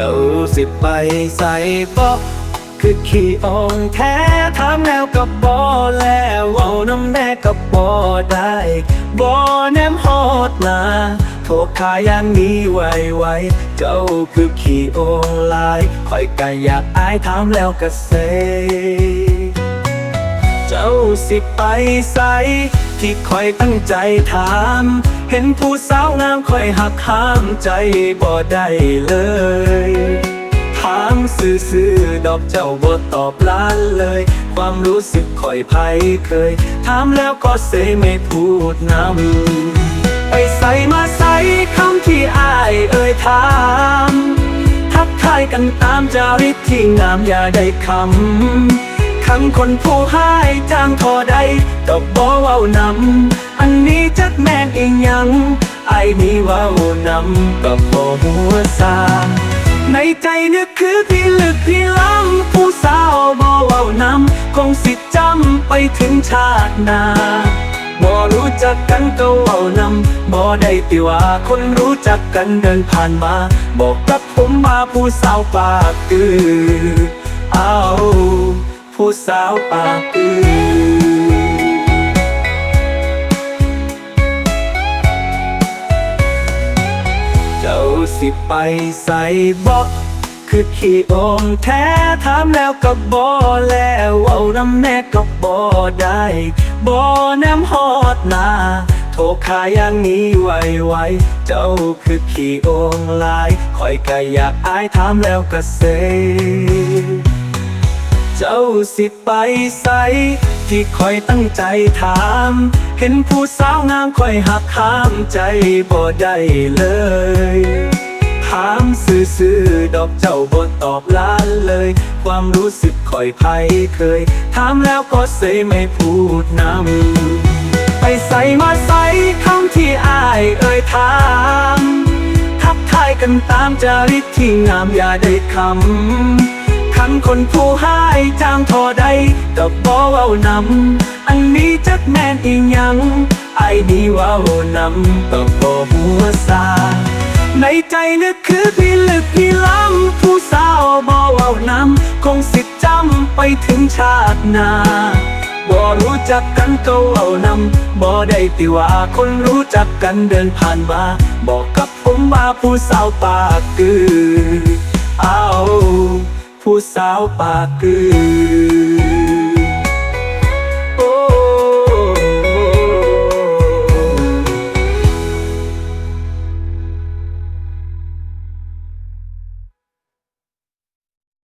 เจ้าสิไปใส่บ่คือขี้อ่อนแท้ถามแล้วก็บ่แล้วเอาน้ำแน่ก็บ่ได้บ่แนมฮอดนาโทษขายอย่างนี้ไวไวเจ้าคือขี้อ่อนลายคอยกันอยากอายถามแล้วก็เซ จ้าสิไปใสที่คอยตั้งใจถาม เห็นผู้สาวงามคอยหักห้ามใจบ่ได้เลย ถามซื่อๆดอกเจ้าบ่ตอบล้านเลย ความรู้สึกคอยไผเคย ถามแล้วก็เสไม่พูดนำไปใส่มาใส่คำที่อายเอ่ยถามทักทายกันตามจาริตที่งามอย่าได้คำ คำคนผู้ให้จางทอใดดอกบ่เว้านำอันนี้จักแม่นอีหยังไอ้นี่เว้านำก็บ่หัวซาในใจนึกคือพี่ลึกพี่ล้ำผู้สาวบ่เว้านำคงสิจำไปถึงชาติหน้าบ่รู้จักกันก็เว้านำบ่ได้ติว่าคนรู้จักกันเดินผ่านมา บอกกับผมมาผู้สาวปากคือเอา ผู้สาวปากคือเจ้าสิไปใส่บอกคือขี้โอมแท้ถามแล้วก็บ่แล้วเอาน้ำแน่ก็บ่ได้บ่แนมฮอดนาโทรขายอย่างนี้ไวไวเจ้าคือขี้โองลายคอยก็อยากอายถามแล้วก็เซ เจ้าสิไปใสที่คอยตั้งใจถาม เห็นผู้สาวงามคอยหักห้ามใจบ่ได้เลยถามซื่อๆดอกเจ้าบ่ตอบล้านเลย ความรู้สึกคอยไผเคย ถามแล้วก็เสยไม่พูดนำไปใส่มาใส่คำที่อายเอ่ยถามทักทายกันตามจาริตที่งามอย่าได้คำ คันคนผู้ให้จางทอใดก็บ่เว้านำ อันนี้จักแม่นอีหยัง ไอ้นี่เว้านำก็บ่หัวซาในใจนึกคือพี่ลึกพี่ล้ำผู้สาวบ่เว้านำ คงสิจำไปถึงชาติหน้าบ่รู้จักกันก็เว้านำบ่ได้ติว่าคนรู้จักกันเดินผ่านมา บอกกับผมว่าผู้สาวปากคือเอา ผู้สาวปากคือ